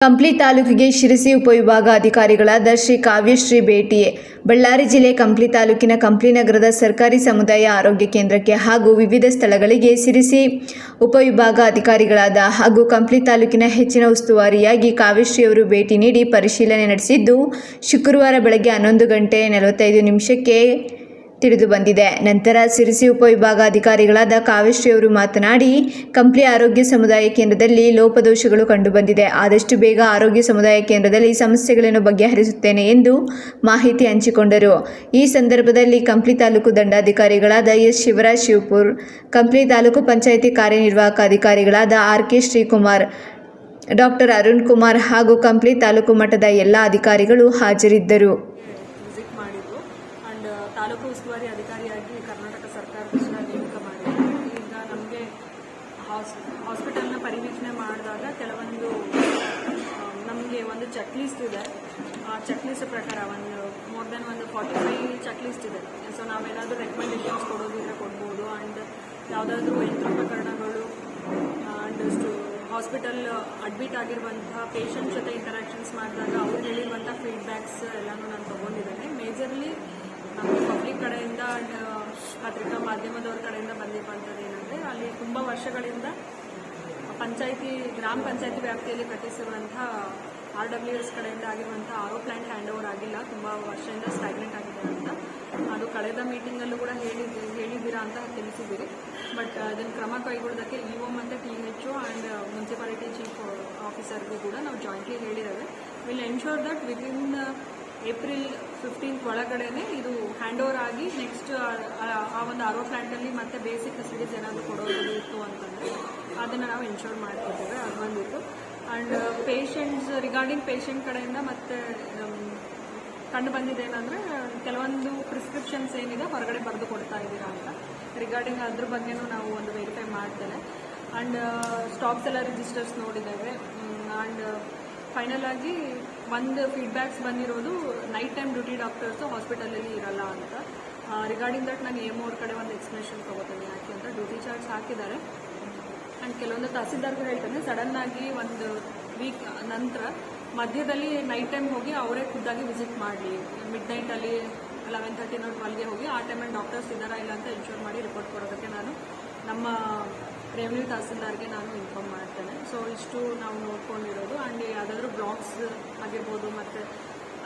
ಕಂಪ್ಲಿ ತಾಲೂಕಿಗೆ ಶಿರಸಿ ಉಪವಿಭಾಗ ಅಧಿಕಾರಿಗಳಾದ ಶ್ರೀ ಕಾವ್ಯಶ್ರೀ ಭೇಟಿಯೇ ಬಳ್ಳಾರಿ ಜಿಲ್ಲೆ ಕಂಪ್ಲಿ ತಾಲೂಕಿನ ಕಂಪ್ಲಿ ನಗರದ ಸರ್ಕಾರಿ ಸಮುದಾಯ ಆರೋಗ್ಯ ಕೇಂದ್ರಕ್ಕೆ ಹಾಗೂ ವಿವಿಧ ಸ್ಥಳಗಳಿಗೆ ಸಿರಿಸಿ ಉಪವಿಭಾಗ ಅಧಿಕಾರಿಗಳಾದ ಹಾಗೂ ಕಂಪ್ಲಿ ತಾಲೂಕಿನ ಹೆಚ್ಚಿನ ಉಸ್ತುವಾರಿಯಾಗಿ ಕಾವ್ಯಶ್ರೀ ಅವರು ಭೇಟಿ ನೀಡಿ ಪರಿಶೀಲನೆ ನಡೆಸಿದ್ದು, ಶುಕ್ರವಾರ ಬೆಳಗ್ಗೆ ಹನ್ನೊಂದು ಗಂಟೆ ನಲವತ್ತೈದು ನಿಮಿಷಕ್ಕೆ ತಿಳಿದು ಬಂದಿದೆ. ನಂತರ ಸಿರಿಸಿ ಉಪವಿಭಾಗಾಧಿಕಾರಿಗಳಾದ ಕಾವೇಶ್ರೀ ಅವರು ಮಾತನಾಡಿ, ಕಂಪ್ಲಿ ಆರೋಗ್ಯ ಸಮುದಾಯ ಕೇಂದ್ರದಲ್ಲಿ ಲೋಪದೋಷಗಳು ಕಂಡುಬಂದಿದೆ. ಆದಷ್ಟು ಬೇಗ ಆರೋಗ್ಯ ಸಮುದಾಯ ಕೇಂದ್ರದಲ್ಲಿ ಸಮಸ್ಯೆಗಳನ್ನು ಬಗೆಹರಿಸುತ್ತೇನೆ ಎಂದು ಮಾಹಿತಿ ಹಂಚಿಕೊಂಡರು. ಈ ಸಂದರ್ಭದಲ್ಲಿ ಕಂಪ್ಲಿ ತಾಲೂಕು ದಂಡಾಧಿಕಾರಿಗಳಾದ ಎಸ್ ಶಿವರಾಜ್ ಶಿವಪುರ್, ಕಂಪ್ಲಿ ತಾಲೂಕು ಪಂಚಾಯಿತಿ ಕಾರ್ಯನಿರ್ವಾಹಕ ಅಧಿಕಾರಿಗಳಾದ R K Shrikumar, doctor Arun Kumar ಹಾಗೂ ಕಂಪ್ಲಿ ತಾಲೂಕು ಮಟ್ಟದ ಎಲ್ಲ ಅಧಿಕಾರಿಗಳು ಹಾಜರಿದ್ದರು ವಿಸಿಟ್ ಮಾಡಿದ್ರು ಆ್ಯಂಡ್ ತಾಲೂಕು ಉಸ್ತುವಾರಿ ಅಧಿಕಾರಿಯಾಗಿ ಕರ್ನಾಟಕ ಸರ್ಕಾರದಿಂದ ನೇಮಕ ಮಾಡಿದ್ದಾರೆ ಈಗ ನಮಗೆ ಹಾಸ್, ಹಾಸ್ಪಿಟಲ್ನ ಪರಿವೀಕ್ಷಣೆ ಮಾಡಿದಾಗ ಕೆಲವೊಂದು ನಮಗೆ ಒಂದು ಚೆಕ್ ಲಿಸ್ಟ್ ಇದೆ. ಆ ಚೆಕ್ ಲಿಸ್ಟ್ ಪ್ರಕಾರ ಒಂದು ಮೋರ್ ದೆನ್ ಒಂದು ಫಾರ್ಟಿ ಫೈವ್ ಚೆಕ್ ಲಿಸ್ಟ್ ಇದೆ. ಸೊ ನಾವೇನಾದರೂ ರೆಕಮೆಂಡೇಶನ್ಸ್ ಕೊಡೋದಿದ್ರೆ ಕೊಡ್ಬೋದು. ಆ್ಯಂಡ್ ಯಾವುದಾದ್ರೂ ಯಂತ್ರೋಪಕರಣಗಳು ಆ್ಯಂಡ್ ಸ್ಟು ಹಾಸ್ಪಿಟಲ್ ಅಡ್ಮಿಟ್ ಆಗಿರುವಂತಹ ಪೇಷಂಟ್ ಜೊತೆ ಇಂಟರಾಕ್ಷನ್ಸ್ ಮಾಡಿದಾಗ ಅವ್ರು ಹೇಳಿರುವಂಥ ಫೀಡ್ಬ್ಯಾಕ್ಸ್ ಎಲ್ಲನೂ ನಾನು ತೊಗೊಂಡಿದ್ದೇನೆ. ಮೇಜರ್ಲಿ ನಮ್ಮ ಪಬ್ಲಿಕ್ ಕಡೆಯಿಂದ ಪತ್ರಿಕಾ ಮಾಧ್ಯಮದವ್ರ ಕಡೆಯಿಂದ ಬಂದಿರುವಂಥದ್ದು ಏನಂದರೆ, ಅಲ್ಲಿ ತುಂಬ ವರ್ಷಗಳಿಂದ ಪಂಚಾಯಿತಿ, ಗ್ರಾಮ ಪಂಚಾಯಿತಿ ವ್ಯಾಪ್ತಿಯಲ್ಲಿ ಕಟ್ಟಿಸಿರುವಂಥ ಆರ್ ಡಬ್ಲ್ಯೂ ಎಸ್ ಕಡೆಯಿಂದ ಆಗಿರುವಂಥ ಆರೋ ಪ್ಲಾಂಟ್ ಹ್ಯಾಂಡ್ ಓವರ್ ಆಗಿಲ್ಲ. ತುಂಬ ವರ್ಷದಿಂದ ಸ್ಟಾಗ್ನೆಂಟ್ ಆಗಿದೆ ಅಂತ ಅದು ಕಳೆದ ಮೀಟಿಂಗಲ್ಲೂ ಕೂಡ ಹೇಳಿದ ಹೇಳಿದ್ದೀರಾ ಅಂತ ತಿಳಿಸಿದ್ದೀರಿ. ಬಟ್ ಅದನ್ನು ಕ್ರಮ ಕೈಗೊಳ್ಳೋದಕ್ಕೆ ಇ ಒ ಮತ್ತು T H O and municipality chief ಆಫೀಸರ್ಗೂ ಕೂಡ ನಾವು ಜಾಯಿಂಟ್ಲಿ ಹೇಳಿದ್ದೇವೆ. Will ensure that within April fifteenth ಒಳಗಡೆನೆ ಇದು ಹ್ಯಾಂಡ್ ಓವರ್ ಆಗಿ ನೆಕ್ಸ್ಟ್ ಆ ಒಂದು ಆರೋ ಪ್ಲಾಂಟಲ್ಲಿ ಮತ್ತೆ ಬೇಸಿಕ್ ಫೆಸಿಲಿಟೀಸ್ ಏನಾದರೂ ಕೊಡೋದು ಇತ್ತು ಅಂತಂದರೆ ಅದನ್ನು ನಾವು ಎನ್ಶೋರ್ ಮಾಡ್ಕೊತೇವೆ ಅದು ಬಂದಿತ್ತು ಆ್ಯಂಡ್ ಪೇಷಂಟ್ಸ್ ರಿಗಾರ್ಡಿಂಗ್ ಪೇಷಂಟ್ ಕಡೆಯಿಂದ ಮತ್ತೆ ಕಂಡು ಬಂದಿದೆ ಏನಂದರೆ ಕೆಲವೊಂದು ಪ್ರಿಸ್ಕ್ರಿಪ್ಷನ್ಸ್ ಏನಿದೆ ಹೊರಗಡೆ ಬರೆದು ಕೊಡ್ತಾ ಇದ್ದೀರಾ ಅಂತ. ರಿಗಾರ್ಡಿಂಗ್ ಅದ್ರ ಬಗ್ಗೆನೂ ನಾವು ಒಂದು ವೆರಿಫೈ ಮಾಡ್ತೇವೆ. ಆ್ಯಂಡ್ ಸ್ಟಾಕ್ಸ್ ಎಲ್ಲ ರಿಜಿಸ್ಟರ್ಸ್ ನೋಡಿದ್ದೇವೆ. ಆ್ಯಂಡ್ ಫೈನಲ್ ಆಗಿ ಒಂದು ಫೀಡ್ಬ್ಯಾಕ್ಸ್ ಬಂದಿರೋದು ನೈಟ್ ಟೈಮ್ ಡ್ಯೂಟಿ ಡಾಕ್ಟರ್ಸು ಹಾಸ್ಪಿಟಲಲ್ಲಿ ಇರಲ್ಲ ಅಂತ. ರಿಗಾರ್ಡಿಂಗ್ ದಟ್ ನಾನು ಎಂ ಅವ್ರ ಕಡೆ ಒಂದು ಎಕ್ಸ್ಪ್ಲನೇಷನ್ ತೊಗೋತೀನಿ ಯಾಕೆ ಅಂತ. ಡ್ಯೂಟಿ ಚಾರ್ಜ್ ಹಾಕಿದ್ದಾರೆ. ಆ್ಯಂಡ್ ಕೆಲವೊಂದು ತಹಸೀಲ್ದಾರ್ಗೂ ಹೇಳ್ತೇನೆ ಸಡನ್ ಆಗಿ ಒಂದು ವೀಕ್ ನಂತರ ಮಧ್ಯದಲ್ಲಿ ನೈಟ್ ಟೈಮ್ ಹೋಗಿ ಅವರೇ ಖುದ್ದಾಗಿ ವಿಸಿಟ್ ಮಾಡಲಿ. ಮಿಡ್ ನೈಟಲ್ಲಿ ಲೆವೆನ್ ತರ್ಟಿ ನೋಟ್ ಟ್ವೆಲ್ಗೆ ಹೋಗಿ ಆ ಟೈಮಲ್ಲಿ ಡಾಕ್ಟರ್ಸ್ ಇದ್ದಾರಾ ಇಲ್ಲ ಅಂತ ಇನ್ಶೂರ್ ಮಾಡಿ ರಿಪೋರ್ಟ್ ಕೊಡೋದಕ್ಕೆ ನಾನು ನಮ್ಮ ರೆವಿನ್ಯೂ ತಹಸೀಲ್ದಾರ್ಗೆ ನಾನು ಇನ್ಫಾರ್ಮ್ ಮಾಡ್ತೇನೆ. ಸೊ ಇಷ್ಟು ನಾವು ನೋಡ್ಕೊಂಡಿರೋದು. ಆ್ಯಂಡ್ ಯಾವುದಾದ್ರೂ ಬ್ಲಾಕ್ಸ್ ಆಗಿರ್ಬೋದು ಮತ್ತು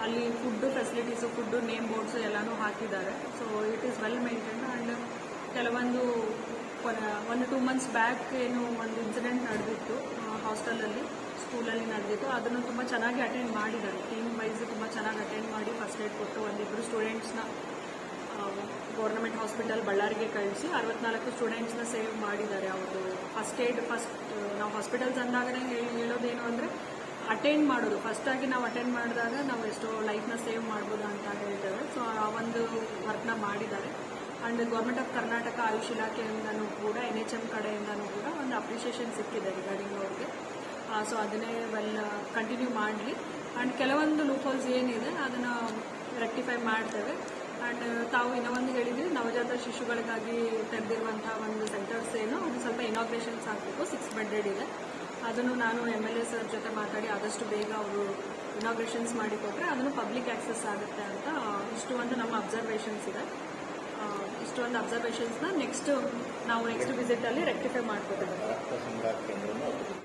ಅಲ್ಲಿ food facilities food name boards ಎಲ್ಲನೂ ಹಾಕಿದ್ದಾರೆ. So it is well maintain and ಕೆಲವೊಂದು ಒಂದು ಟೂ ಮಂತ್ಸ್ ಬ್ಯಾಕ್ ಏನು ಒಂದು ಇನ್ಸಿಡೆಂಟ್ ನಡೆದಿತ್ತು ಹಾಸ್ಟೆಲಲ್ಲಿ ಸ್ಕೂಲಲ್ಲಿ ನಡೆದಿತ್ತು. ಅದನ್ನು ತುಂಬ ಚೆನ್ನಾಗಿ ಅಟೆಂಡ್ ಮಾಡಿದ್ದಾರೆ. ಟೀಮ್ ವೈಸ್ ತುಂಬ ಚೆನ್ನಾಗಿ ಅಟೆಂಡ್ ಮಾಡಿ ಫಸ್ಟ್ ಏಡ್ ಕೊಟ್ಟು ಒಂದಿಬ್ಬರು ಸ್ಟೂಡೆಂಟ್ಸ್ನ ಗೌರ್ನಮೆಂಟ್ ಹಾಸ್ಪಿಟಲ್ ಬಳ್ಳಾರಿಗೆ ಕಳಿಸಿ ಅರವತ್ನಾಲ್ಕು ಸ್ಟೂಡೆಂಟ್ಸ್ನ ಸೇವ್ ಮಾಡಿದ್ದಾರೆ ಅವರು. ಫಸ್ಟ್ ಏಡ್ ಫಸ್ಟ್ ನಾವು ಹಾಸ್ಪಿಟಲ್ಸ್ ಅಂದಾಗಲೇ ಹೇಳಿ, ಹೇಳೋದೇನು ಅಂದರೆ ಅಟೆಂಡ್ ಮಾಡೋದು. ಫಸ್ಟಾಗಿ ನಾವು ಅಟೆಂಡ್ ಮಾಡಿದಾಗ ನಾವು ಎಷ್ಟೋ ಲೈಫ್ನ ಸೇವ್ ಮಾಡ್ಬೋದು ಅಂತ ಹೇಳ್ತೇವೆ. ಸೊ ಆ ಒಂದು ವರ್ಕ್ನ ಮಾಡಿದ್ದಾರೆ. And government of Karnataka AYUSH ಇಲಾಖೆಯಿಂದನೂ ಕೂಡ ಎನ್ ಎಚ್ ಎಂ ಕಡೆಯಿಂದನೂ ಕೂಡ ಒಂದು ಅಪ್ರಿಷಿಯೇಷನ್ ಸಿಕ್ಕಿದೆ ರಿಗಾರ್ಡಿಂಗ್ ಅವ್ರಿಗೆ. ಸೊ ಅದನ್ನೇ ವೆಲ್ ಕಂಟಿನ್ಯೂ ಮಾಡಲಿ. ಆ್ಯಂಡ್ ಕೆಲವೊಂದು ಲೂಫೋಲ್ಸ್ ಏನಿದೆ, ಅದನ್ನು ರೆಕ್ಟಿಫೈ ಮಾಡ್ತೇವೆ. ತಾವು ಇನ್ನೂ ಒಂದು ಹೇಳಿದ್ರೆ, ನವಜಾತ ಶಿಶುಗಳಿಗಾಗಿ ತೆರೆದಿರುವಂಥ ಒಂದು ಸೆಂಟರ್ಸ್ ಏನು, ಅದು ಸ್ವಲ್ಪ ಇನಾಗ್ರೇಷನ್ಸ್ ಆಗಬೇಕು ಸಿಕ್ಸ್ ಬೆಡ್ಡೆಡ್ ಇದೆ. ಅದನ್ನು ನಾನು ಎಂ ಎಲ್ ಎ ಸರ್ ಜೊತೆ ಮಾತಾಡಿ ಆದಷ್ಟು ಬೇಗ ಅವರು ಇನಾಗ್ರೇಷನ್ಸ್ ಮಾಡಿಕೊಟ್ರೆ ಅದನ್ನು ಪಬ್ಲಿಕ್ ಆಕ್ಸೆಸ್ ಆಗುತ್ತೆ ಅಂತ ಇಷ್ಟು ಒಂದು ನಮ್ಮ ಅಬ್ಸರ್ವೇಷನ್ಸ್ ಇದೆ. ಇಷ್ಟು ಒಂದು ಅಬ್ಸರ್ವೇಷನ್ಸ್ನ ನೆಕ್ಸ್ಟ್ ನಾವು ನೆಕ್ಸ್ಟ್ ವಿಸಿಟಲ್ಲಿ ರೆಕ್ಟಿಫೈ ಮಾಡ್ಕೋತೇವೆ.